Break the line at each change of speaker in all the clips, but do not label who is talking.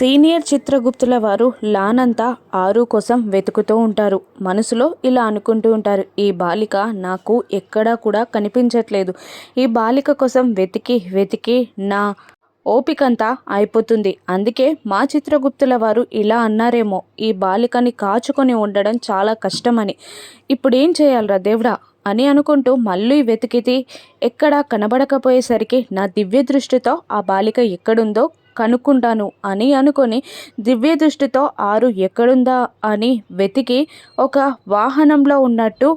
Senior చిత్రగుప్తుల వారు లానంతా ఆరు కోసం వెతుకుతూ ఉంటారు. మనసులో ఇలా అనుకుంటూ ఉంటారు ఈ బాలిక నాకు ఎక్కడా కూడా కనిపించట్లేదు. ఈ బాలిక కోసం వెతికి వెతికి నా ఓపికంతా అయిపోతుంది. అందుకే మా చిత్రగుప్తుల వారు ఇలా అన్నారేమో ఈ బాలికని కాచుకొని ఉండడం చాలా కష్టమని. ఇప్పుడు ఏం చేయాలరా దేవుడా? అని అనుకుంటూ మళ్ళీ వెతికితే ఎక్కడా కనబడకపోయేసరికి నా దివ్య దృష్టితో ఆ బాలిక ఎక్కడుందో కనుక్కుంటాను అని అనుకొని దివ్య దృష్టితో ఆరు ఎక్కడుందా అని వెతికి ఒక వాహనంలో ఉన్నట్టు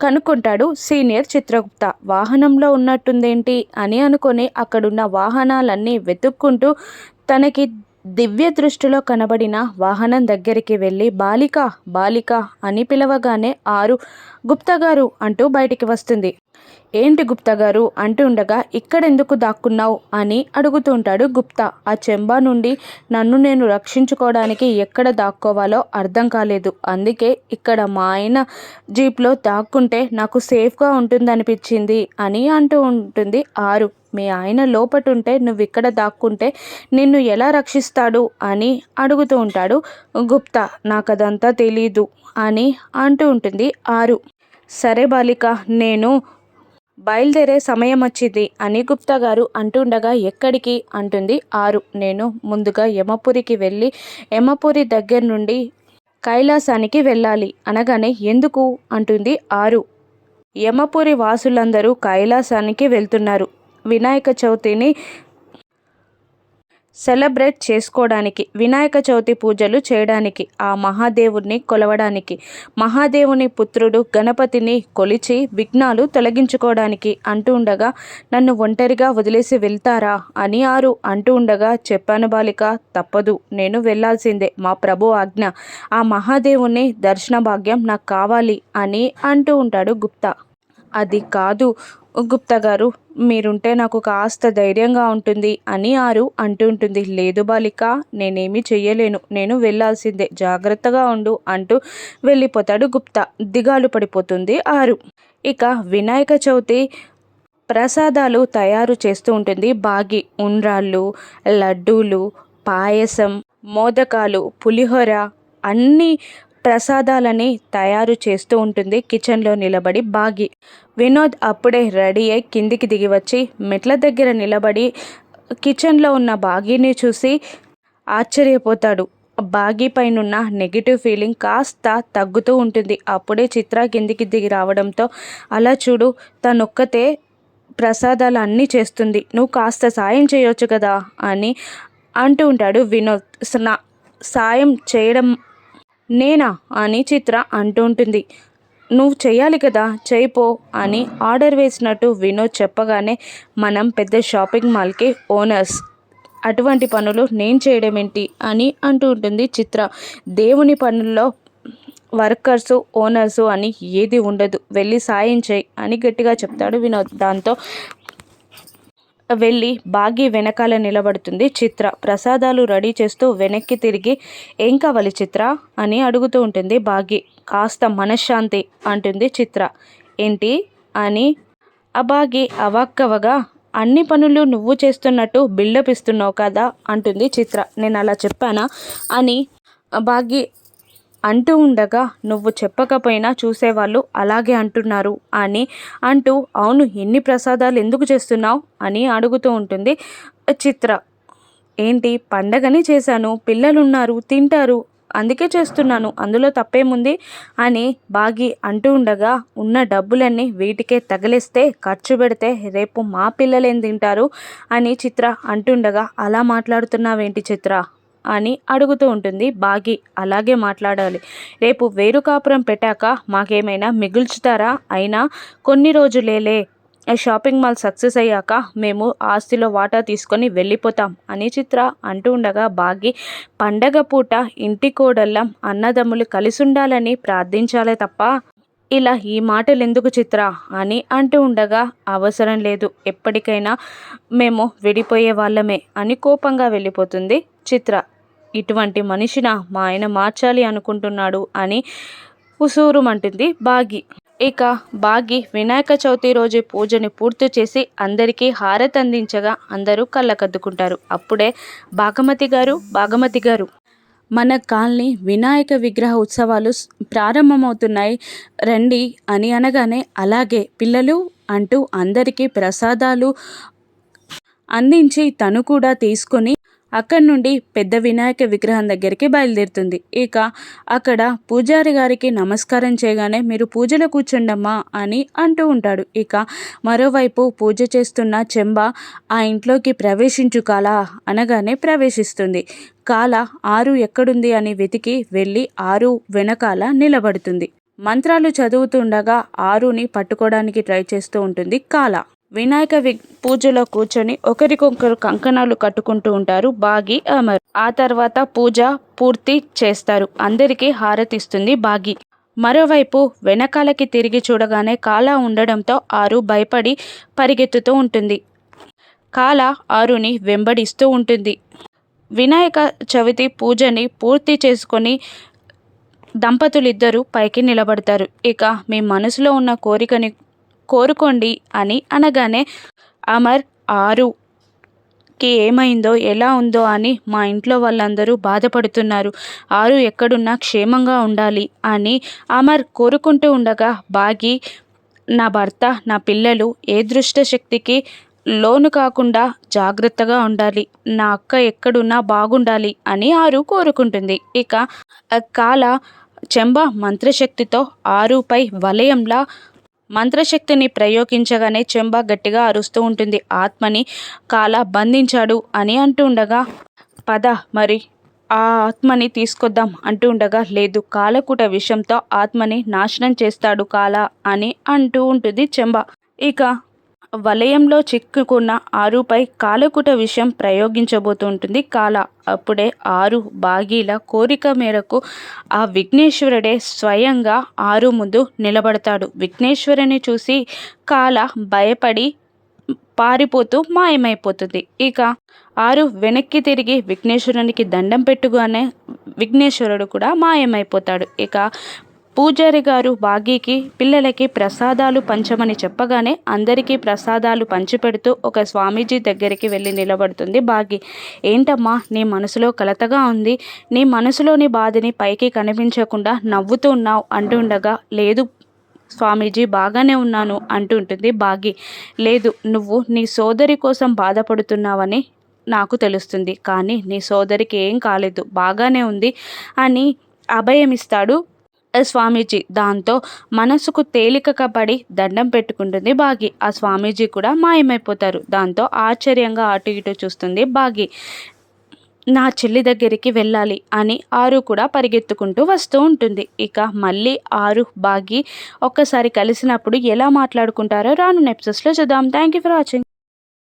కనుక్కుంటాడు సీనియర్ చిత్రగుప్త. వాహనంలో ఉన్నట్టుందేంటి అని అనుకొని అక్కడున్న వాహనాలన్నీ వెతుక్కుంటూ తనకి దివ్య దృష్టిలో కనబడిన వాహనం దగ్గరికి వెళ్ళి బాలిక బాలిక అని పిలవగానే ఆరు గుప్తగారు అంటూ బయటికి వస్తుంది. ఏంటి గుప్తా గారు? అంటుండగా ఇక్కడెందుకు దాక్కున్నావు? అని అడుగుతుంటాడు గుప్తా. ఆ చెంబా నుండి నన్ను నేను రక్షించుకోవడానికి ఎక్కడ దాక్కోవాలో అర్థం కాలేదు. అందుకే ఇక్కడ మా ఆయన జీప్లో దాక్కుంటే నాకు సేఫ్గా ఉంటుందనిపించింది అని అంటూ ఉంటుంది ఆరు. మీ ఆయన లోపటుంటే నువ్వు ఇక్కడ దాక్కుంటే నిన్ను ఎలా రక్షిస్తాడు? అని అడుగుతూ ఉంటాడు గుప్తా. నాకు అదంతా తెలీదు అని అంటూ ఉంటుంది ఆరు. సరే బాలిక నేను బయలుదేరే సమయం వచ్చింది అని గుప్తా గారు అంటుండగా ఎక్కడికి? అంటుంది ఆరు. నేను ముందుగా యమపురికి వెళ్ళి యమపురి దగ్గర నుండి కైలాసానికి వెళ్ళాలి. అనగానే ఎందుకు? అంటుంది ఆరు. యమపురి వాసులందరూ కైలాసానికి వెళ్తున్నారు. వినాయక చవితిని సెలబ్రేట్ చేసుకోవడానికి వినాయక చవితి పూజలు చేయడానికి ఆ మహాదేవుని కొలవడానికి మహాదేవుని పుత్రుడు గణపతిని కొలిచి విఘ్నాలు తొలగించుకోవడానికి అంటూ ఉండగా నన్ను ఒంటరిగా వదిలేసి వెళ్తారా అని ఆరు అంటూ ఉండగా చెప్పాను బాలిక తప్పదు నేను వెళ్ళాల్సిందే మా ప్రభు ఆజ్ఞ ఆ మహాదేవుని దర్శన భాగ్యం నాకు కావాలి అని అంటూ ఉంటాడు గుప్తా. అది కాదు గుప్తా గారు మీరుంటే నాకు కాస్త ధైర్యంగా ఉంటుంది అని ఆరు అంటుంటుంది లేదు బాలిక నేనేమీ చెయ్యలేను నేను వెళ్ళాల్సిందే జాగ్రత్తగా ఉండు అంటూ వెళ్ళిపోతాడు గుప్తా. దిగాలు పడిపోతుంది ఆరు. ఇక వినాయక చవితి ప్రసాదాలు తయారు చేస్తూ ఉంటుంది. బాగి ఉండ్రాళ్ళు లడ్డూలు పాయసం మోదకాలు పులిహోర అన్నీ ప్రసాదాలని తయారు చేస్తూ ఉంటుంది. కిచెన్లో నిలబడి బాగి వినోద్ అప్పుడే రెడీ అయి కిందికి దిగి వచ్చి మెట్ల దగ్గర నిలబడి కిచెన్లో ఉన్న బాగీని చూసి ఆశ్చర్యపోతాడు. బాగీ పైనున్న నెగిటివ్ ఫీలింగ్ కాస్త తగ్గుతూ ఉంటుంది. అప్పుడే చిత్ర కిందికి దిగి రావడంతో అలా చూడు తనొక్కతే ప్రసాదాలు అన్నీ చేస్తుంది. నువ్వు కాస్త సాయం చేయొచ్చు కదా అని అంటూ ఉంటాడు వినోద్. సాయం చేయడం నేనా అని చిత్ర అంటుంటుంది నువ్వు చెయ్యాలి కదా చేయిపో అని ఆర్డర్ వేసినట్టు వినోద్ చెప్పగానే మనం పెద్ద షాపింగ్ మాల్కి ఓనర్స్. అటువంటి పనులు నేను చేయడం ఏంటి అని అంటూ ఉంటుంది చిత్ర. దేవుని పనుల్లో వర్కర్సు ఓనర్సు అని ఏది ఉండదు. వెళ్ళి సాయం చేయి అని గట్టిగా చెప్తాడు వినోద్. దాంతో వెళ్ళి బాగి వెనకాల నిలబడుతుంది చిత్ర. ప్రసాదాలు రెడీ చేస్తూ వెనక్కి తిరిగి ఏం కావాలి చిత్ర అని అడుగుతూ ఉంటుంది బాగి. కాస్త మనశ్శాంతి అంటుంది చిత్ర. ఏంటి అని. ఆ బాగి అవాక్కవగా అన్ని పనులు నువ్వు చేస్తున్నట్టు బిల్డప్ ఇస్తున్నావు కదా అంటుంది చిత్ర. నేను అలా చెప్పానా అని. బాగి అంటూ ఉండగా నువ్వు చెప్పకపోయినా చూసేవాళ్ళు అలాగే అంటున్నారు. అని అంటూ అవును ఎన్ని ప్రసాదాలు ఎందుకు చేస్తున్నావు? అని అడుగుతూ ఉంటుంది చిత్ర. ఏంటి పండగని చేశాను. పిల్లలున్నారు తింటారు. అందుకే చేస్తున్నాను. అందులో తప్పేముంది? అని బాగి అంటూ ఉండగా ఉన్న డబ్బులన్నీ వీటికే తగిలిస్తే ఖర్చు పెడితే రేపు మా పిల్లలేం తింటారు? అని చిత్ర అంటుండగా అలా మాట్లాడుతున్నావేంటి చిత్ర? అని అడుగుతూ ఉంటుంది. బాగి అలాగే మాట్లాడాలి. రేపు వేరు కాపురం పెట్టాక మాకేమైనా మిగుల్చుతారా? అయినా కొన్ని రోజులేలే షాపింగ్ మాల్ సక్సెస్ అయ్యాక మేము ఆస్తిలో వాటా తీసుకొని వెళ్ళిపోతాం అని చిత్ర అంటూ ఉండగా బాగి పండగ పూట ఇంటి కోడల్లం అన్నదమ్ములు కలిసి ఉండాలని ప్రార్థించాలే తప్ప ఇలా ఈ మాటలు ఎందుకు చిత్ర? అని అంటూ ఉండగా అవసరం లేదు ఎప్పటికైనా మేము విడిపోయే వాళ్ళమే అని కోపంగా వెళ్ళిపోతుంది చిత్ర. ఇటువంటి మనిషిన మా ఆయన మార్చాలి అనుకుంటున్నాడు అని ఉసూరుమంటుంది బాగి. ఇక బాగి వినాయక చవితి రోజు పూజని పూర్తి చేసి అందరికీ హారతి అందించగా అందరూ కళ్ళకద్దుకుంటారు. అప్పుడే భాగమతి గారు భాగమతి గారు. మన కాలనీ వినాయక విగ్రహ ఉత్సవాలు ప్రారంభమవుతున్నాయి. రండి అని అనగానే అలాగే పిల్లలు అంటూ అందరికీ ప్రసాదాలు అందించి తను కూడా తీసుకొని అక్కడి నుండి పెద్ద వినాయక విగ్రహం దగ్గరికి బయలుదేరుతుంది. ఇక అక్కడ పూజారి గారికి నమస్కారం చేయగానే మీరు పూజలో కూర్చుండమ్మా అని అంటూ ఉంటాడు. ఇక మరోవైపు పూజ చేస్తున్న చెంబ ఆ ఇంట్లోకి ప్రవేశించు కాల అనగానే ప్రవేశిస్తుంది. కాల ఆరు ఎక్కడుంది అని వెతికి వెళ్ళి ఆరు వెనకాల నిలబడుతుంది. మంత్రాలు చదువుతుండగా ఆరుని పట్టుకోవడానికి ట్రై చేస్తూ ఉంటుంది కాల. వినాయక వి పూజలో కూర్చొని ఒకరికొకరు కంకణాలు కట్టుకుంటూ ఉంటారు. బాగి అమర్. ఆ తర్వాత పూజ పూర్తి చేస్తారు. అందరికీ హారతిస్తుంది బాగి. మరోవైపు వెనకాలకి తిరిగి చూడగానే కాల ఉండడంతో ఆరు భయపడి పరిగెత్తుతూ ఉంటుంది. కాల ఆరుని వెంబడిస్తూ ఉంటుంది. వినాయక చవితి పూజని పూర్తి చేసుకొని దంపతులిద్దరూ పైకి నిలబడతారు. ఇక మీ మనసులో ఉన్న కోరికని కోరుకోండి అని అనగానే అమర్ ఆరుకి ఏమైందో ఎలా ఉందో అని మా ఇంట్లో వాళ్ళందరూ బాధపడుతున్నారు. ఆరు ఎక్కడున్నా క్షేమంగా ఉండాలి అని అమర్ కోరుకుంటూ ఉండగా బాగి నా భర్త నా పిల్లలు ఏ దృష్ట శక్తికి లోను కాకుండా జాగ్రత్తగా ఉండాలి. నా అక్క ఎక్కడున్నా బాగుండాలి అని ఆరు కోరుకుంటుంది. ఇక కాల చెంబ మంత్రశక్తితో ఆరుపై వలయంలా మంత్రశక్తిని ప్రయోగించగానే చెంబ గట్టిగా అరుస్తూ ఉంటుంది. ఆత్మని కాల బంధించాడు అని అంటూ ఉండగా పద మరి ఆ ఆత్మని తీసుకొద్దాం అంటూ ఉండగా లేదు కాలకూట విషయంతో ఆత్మని నాశనం చేస్తాడు కాల అని అంటూ ఉంటుంది చెంబ. ఇక వలయంలో చిక్కుకున్న ఆరుపై కాలకుట విషయం ప్రయోగించబోతూ ఉంటుంది కాల అప్పుడే ఆరు బాగీల కోరిక మేరకు ఆ విఘ్నేశ్వరుడే స్వయంగా ఆరు ముందు నిలబడతాడు. విఘ్నేశ్వరుని చూసి కాల భయపడి పారిపోతూ మాయమైపోతుంది. ఇక ఆరు వెనక్కి తిరిగి విఘ్నేశ్వరునికి దండం పెట్టుగానే విఘ్నేశ్వరుడు కూడా మాయమైపోతాడు. ఇక పూజారి గారు బాగీకి పిల్లలకి ప్రసాదాలు పంచమని చెప్పగానే అందరికీ ప్రసాదాలు పంచిపెడుతూ ఒక స్వామీజీ దగ్గరికి వెళ్ళి నిలబడుతుంది బాగి. ఏంటమ్మా నీ మనసులో కలతగా ఉంది. నీ మనసులోని బాధని పైకి కనిపించకుండా నవ్వుతూ ఉన్నావు అంటుండగా లేదు స్వామీజీ బాగానే ఉన్నాను అంటుంటుంది బాగి. లేదు నువ్వు నీ సోదరి కోసం బాధపడుతున్నావని నాకు తెలుస్తుంది. కానీ నీ సోదరికి ఏం కాలేదు. బాగానే ఉంది అని అభయమిస్తాడు స్వామీజీ దాంతో మనసుకు తేలికగా పడి దండం పెట్టుకుంటుంది బాగి. ఆ స్వామీజీ కూడా మాయమైపోతారు. దాంతో ఆశ్చర్యంగా అటు ఇటు చూస్తుంది బాగి. నా చెల్లి దగ్గరికి వెళ్ళాలి అని ఆరు కూడా పరిగెత్తుకుంటూ వస్తూ ఉంటుంది. ఇక మళ్ళీ ఆరు బాగి ఒక్కసారి కలిసినప్పుడు ఎలా మాట్లాడుకుంటారో రాను నెప్సెస్లో చూద్దాం. Thank you for watching